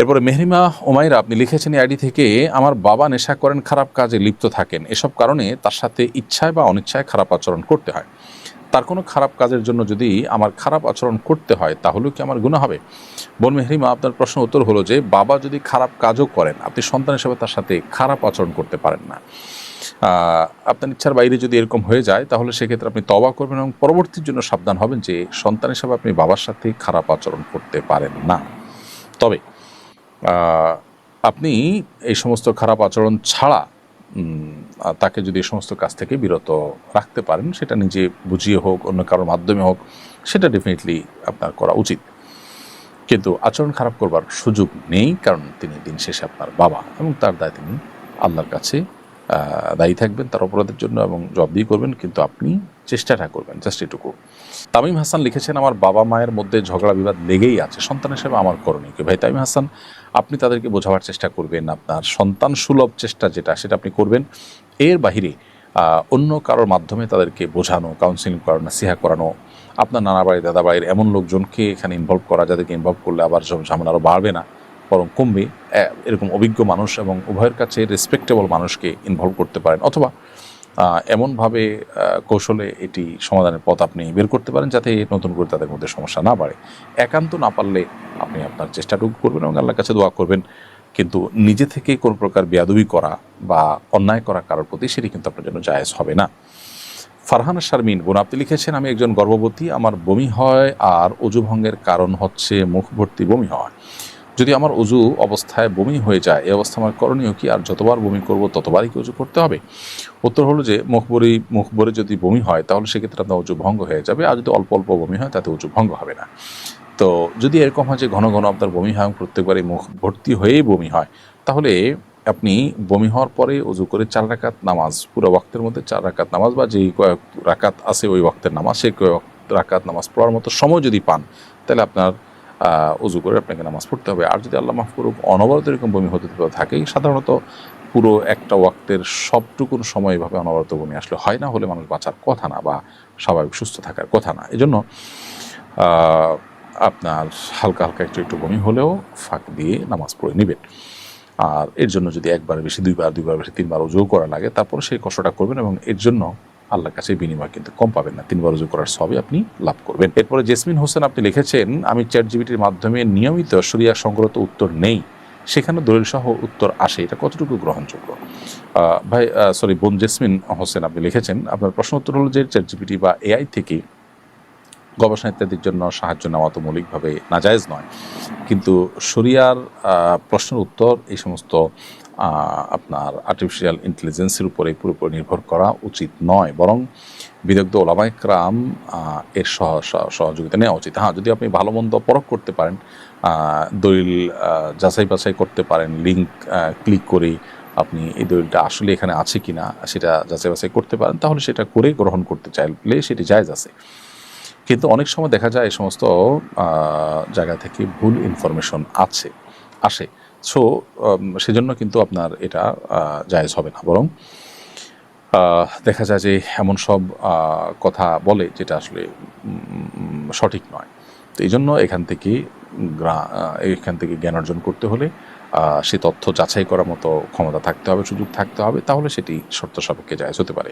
এরপরে মেহরিমা ওমাইরা আপনি লিখেছেন এই আইডি থেকে, আমার বাবা নেশা করেন, খারাপ কাজে লিপ্ত থাকেন। এসব কারণে তার সাথে ইচ্ছায় বা অনিচ্ছায় খারাপ আচরণ করতে হয়। তার কোনো খারাপ কাজের জন্য যদি আমার খারাপ আচরণ করতে হয়, তাহলেও কি আমার গুণা হবে? বোন মেহরিমা, আপনার প্রশ্ন উত্তর হলো যে, বাবা যদি খারাপ কাজও করেন, আপনি সন্তান হিসেবে তার সাথে খারাপ আচরণ করতে পারেন না। আপনার ইচ্ছার বাইরে যদি এরকম হয়ে যায়, তাহলে সেক্ষেত্রে আপনি তবা করবেন এবং পরবর্তীর জন্য সাবধান হবেন যে, সন্তান হিসেবে আপনি বাবার সাথে খারাপ আচরণ করতে পারেন না। তবে আপনি এই সমস্ত খারাপ আচরণ ছাড়া তাকে যদি এই সমস্ত কাজ থেকে বিরত রাখতে পারেন, সেটা নিজে বুঝিয়ে হোক, অন্য কারোর মাধ্যমে হোক, সেটা ডেফিনেটলি আপনার করা উচিত। কিন্তু আচরণ খারাপ করবার সুযোগ নেই, কারণ তিনি দিন শেষে আপনার বাবা এবং তার দায় তিনি আল্লাহর কাছে দায়ী থাকবেন, তার অপরাধের জন্য এবং জবাবদিহি করবেন। কিন্তু আপনি চেষ্টাটা করবেন জাস্ট এটুকু। তামিম হাসান লিখেছেন, আমার বাবা মায়ের মধ্যে ঝগড়া বিবাদ লেগেই আছে, সন্তান হিসেবে আমার করণীয় কি? ভাই, তামিম হাসান, আপনি তাদেরকে বোঝাবার চেষ্টা করবেন আপনার সন্তান সুলভ চেষ্টা যেটা, সেটা আপনি করবেন। এর বাহিরে অন্য কারোর মাধ্যমে তাদেরকে বোঝানো কাউন্সিলিং করানো, নাসিহা করানো, আপনার নানা বাড়ি দাদা বাড়ির এমন লোকজনকে এখানে ইনভলভ করা, যাদেরকে ইনভলভ করলে আবার ঝামেলা আরও বাড়বে না, বরং কমবে। এরকম অভিজ্ঞ মানুষ এবং উভয়ের কাছে রেসপেক্টেবল মানুষকে ইনভলভ করতে পারেন, অথবা এমনভাবে কৌশলে এটি সমাধানের পথ আপনি বের করতে পারেন যাতে নতুন করে তাদের মধ্যে সমস্যা না বাড়ে। একান্ত না পারলে আপনি আপনার চেষ্টাটুকু করবেন এবং আল্লাহর কাছে দোয়া করবেন। কিন্তু নিজে থেকে কোনো প্রকার বেয়াদবি করা বা অন্যায় করা কারোর প্রতি সেটি কিন্তু আপনার জন্য জায়েজ হবে না। ফারহান শারমিন, বোন, আপনি লিখেছেন, আমি একজন গর্ভবতী, আমার বমি হয় আর অজু ভঙ্গের কারণ হচ্ছে মুখ ভর্তি বমি হয় যদি আমার অজু অবস্থায় বমি হয়ে যায়, এই অবস্থা আমার করণীয় কি? আর যতবার বমি করব, ততবারই কি অজু করতে হবে? উত্তর হলো যে, মুখ ভরে মুখ ভরে যদি বমি হয়, তাহলে সেক্ষেত্রে আপনার অজু ভঙ্গ হয়ে যাবে। আর যদি অল্প অল্প বমি হয়, তাতে অজু ভঙ্গ হবে না। তো যদি এরকম হয় যে, ঘন ঘন আপনার বমি হয়, প্রত্যেকবারই মুখ ভর্তি হয়েই বমি হয়, তাহলে আপনি বমি হওয়ার পরে অজু করে চার রাকাত নামাজ, পুরো ওয়াক্তের মধ্যে চার রাকাত নামাজ বা যেই কয়েক রাকাত আছে ওই ওয়াক্তের নামাজ, সেই কয়েক রাকাত নামাজ পড়ার মতো সময় যদি পান, তাহলে আপনার অজু করে আপনাকে নামাজ পড়তে হবে। আর যদি আল্লাহ মাফ করুক, অনবরত এরকম বমি হতে থাকে সাধারণত পুরো একটা ওয়াক্তের সবটুকুন সময় এভাবে অনবরত বমি আসলে হয় না, হলে মানুষ বাঁচার কথা না বা স্বাভাবিক সুস্থ থাকার কথা না। এজন্য আপনার হালকা হালকা একটু একটু বমি হলেও ফাঁক দিয়ে নামাজ পড়ে নেবেন। আর এর জন্য যদি একবার বেশি, দুইবার দুইবার বেশি, তিনবার উজু করা লাগে, তারপর সেই কষ্টটা করবেন এবং এর জন্য আল্লাহর কাছে বিনিময় কিন্তু কম পাবেন না। তিনবার রুজু করার সবই আপনি লাভ করবেন। এরপরে জেসমিন হোসেন আপনি লিখেছেন, আমি চ্যাট জিবিটির মাধ্যমে নিয়মিত সরিয়া সংগ্রত উত্তর নেই। সেখানে দলিল সহ উত্তর আসে। এটা কতটুকু গ্রহণযোগ্য? ভাই সরি বোন জেসমিন হোসেন আপনি লিখেছেন, আপনার প্রশ্ন উত্তর হলো যে চ্যাট জিবিটি বা এআই থেকে গবেষণা ইত্যাদির জন্য সাহায্য নেওয়া তো মৌলিকভাবে নাজায়েজ নয়। কিন্তু শরিয়ার প্রশ্নের উত্তর এই সমস্ত আপনার আর্টিফিশিয়াল ইন্টেলিজেন্সের উপরে পুরোপুরি নির্ভর করা উচিত নয়। বরং বিদগ্ধ ওলামাইকরাম এর সহ সহ- সহযোগিতা নেওয়া উচিত। হ্যাঁ যদি আপনি ভালো মন্দ পরখ করতে পারেন দলিল যাচাই বাছাই করতে পারেন লিঙ্ক ক্লিক করে আপনি এই দলিলটা আসলে এখানে আছে কি না সেটা যাচাই বাছাই করতে পারেন, তাহলে সেটা করে গ্রহণ করতে চাইলে সেটি জায়জ আছে। কিন্তু অনেক সময় দেখা যায় এই সমস্ত জায়গা থেকে ভুল ইনফরমেশন আছে, আসে। সো সেজন্য কিন্তু আপনার এটা জায়েজ হবে না। বরং দেখা যায় যে এমন সব কথা বলে যেটা আসলে সঠিক নয়। তো এই জন্য এখান থেকে এখান থেকে জ্ঞান অর্জন করতে হলে সে তথ্য যাচাই করার মতো ক্ষমতা থাকতে হবে, সুযোগ থাকতে হবে, তাহলে সেটি শর্ত সাপেক্ষে জায়েজ হতে পারে।